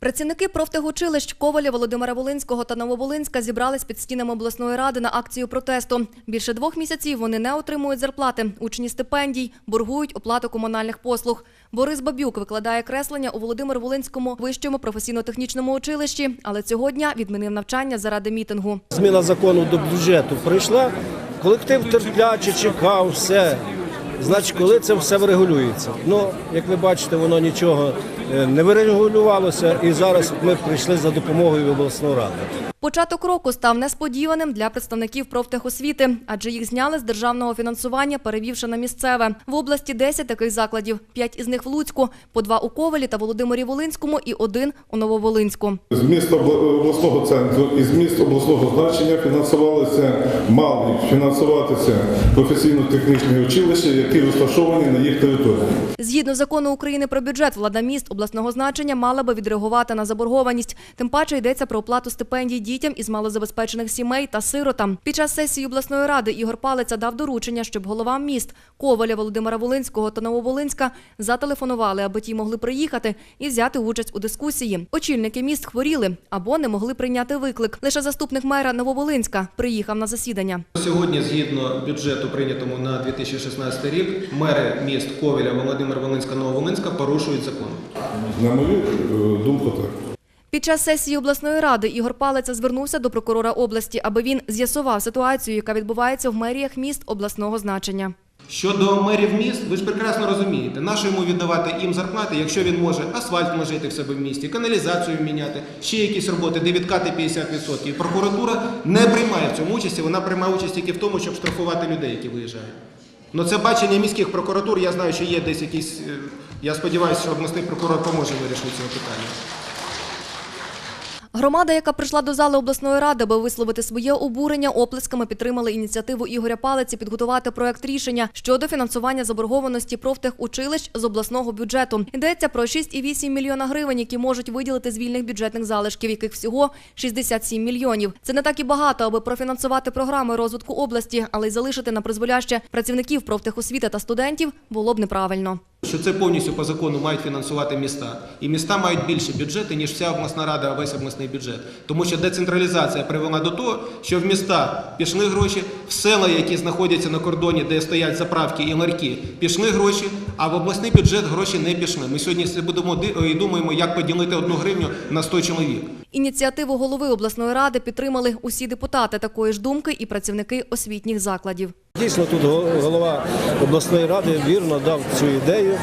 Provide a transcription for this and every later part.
Працівники профтехучилищ Коваля, Володимира Волинського та Нововолинська зібрались під стінами обласної ради на акцію протесту. Більше двох місяців вони не отримують зарплати, учні стипендій, боргують оплату комунальних послуг. Борис Бабюк викладає креслення у Володимир Волинському вищому професійно-технічному училищі, але цього дня відмінив навчання заради мітингу. Зміна закону до бюджету прийшла, колектив терпляче чекав, все. Значить, коли це все врегулюється. Ну, як ви бачите, воно нічого не врегулювалося, і зараз ми прийшли за допомогою обласної ради. Початок року став несподіваним для представників профтехосвіти, адже їх зняли з державного фінансування, перевівши на місцеве. В області 10 таких закладів, 5 із них в Луцьку, по два у Ковалі та Володимирі Волинському і один у Нововолинську. З міста обла- обласного центру і з міст обласного значення фінансувалися, мали фінансуватися професійно-технічні училища, які розташовані на їх території. Згідно закону України про бюджет, влада міст обласного значення мала би відреагувати на заборгованість. Тим паче йдеться про оплату стипендій дітям із малозабезпечених сімей та сиротам. Під час сесії обласної ради Ігор Палиця дав доручення, щоб головам міст Коваля, Володимира Волинського та Нововолинська зателефонували, аби ті могли приїхати і взяти участь у дискусії. Очільники міст хворіли або не могли прийняти виклик. Лише заступник мера Нововолинська приїхав на засідання. Сьогодні, згідно бюджету, прийнятому на 2016 рік, мери міст Ковеля, Володимир Волинська, Нововолинська порушують закон. На мою е, думку, так. Під час сесії обласної ради Ігор Палиця звернувся до прокурора області, аби він з'ясував ситуацію, яка відбувається в меріях міст обласного значення. Щодо мерів міст, ви ж прекрасно розумієте, нащо йому віддавати їм зарплати, якщо він може асфальт вложити в себе в місті, каналізацію міняти, ще якісь роботи, де відкати 50%. Прокуратура не приймає в цьому участі, вона приймає участь тільки в тому, щоб штрафувати людей, які виїжджають. Ну це бачення міських прокуратур, я знаю, що є десь якісь. е, Я сподіваюся, що обласний прокурор поможе вирішити цього питання. Громада, яка прийшла до зали обласної ради, аби висловити своє обурення, оплесками підтримали ініціативу Ігоря Палиці підготувати проект рішення щодо фінансування заборгованості профтехучилищ з обласного бюджету. Йдеться про 6,8 мільйона гривень, які можуть виділити з вільних бюджетних залишків, яких всього 67 мільйонів. Це не так і багато, аби профінансувати програми розвитку області, але й залишити на призволяще працівників профтехосвіти та студентів було б неправильно. Що це повністю по закону мають фінансувати міста. І міста мають більше бюджети, ніж вся обласна рада, весь обласний бюджет. Тому що децентралізація привела до того, що в міста пішли гроші, в села, які знаходяться на кордоні, де стоять заправки і ларьки, пішли гроші, а в обласний бюджет гроші не пішли. Ми сьогодні будемо ди- і думаємо, як поділити одну гривню на 100 чоловік. Ініціативу голови обласної ради підтримали усі депутати такої ж думки і працівники освітніх закладів. Дійсно, тут голова обласної ради вірно дав цю ідею.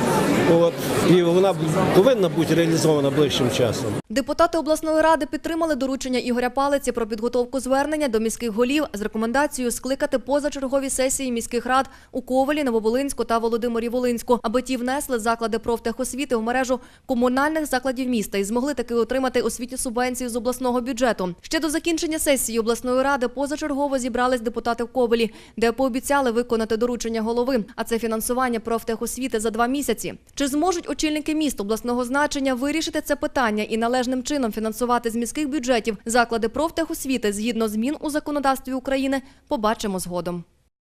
От, і вона повинна бути реалізована ближчим часом. Депутати обласної ради підтримали доручення Ігоря Палиці про підготовку звернення до міських голів з рекомендацією скликати позачергові сесії міських рад у Ковалі, Нововолинську та Володимирі Волинську, аби ті внесли заклади профтехосвіти в мережу комунальних закладів міста і змогли таки отримати освітню субвенцію з обласного бюджету. Ще до закінчення сесії обласної ради позачергово зібрались депутати в Ковалі, де пообіцяли виконати доручення голови, а це фінансування профтехосвіти за два місяці. Чи зможуть очільники міст обласного значення вирішити це питання і належним чином фінансувати з міських бюджетів заклади профтехосвіти згідно змін у законодавстві України? Побачимо згодом.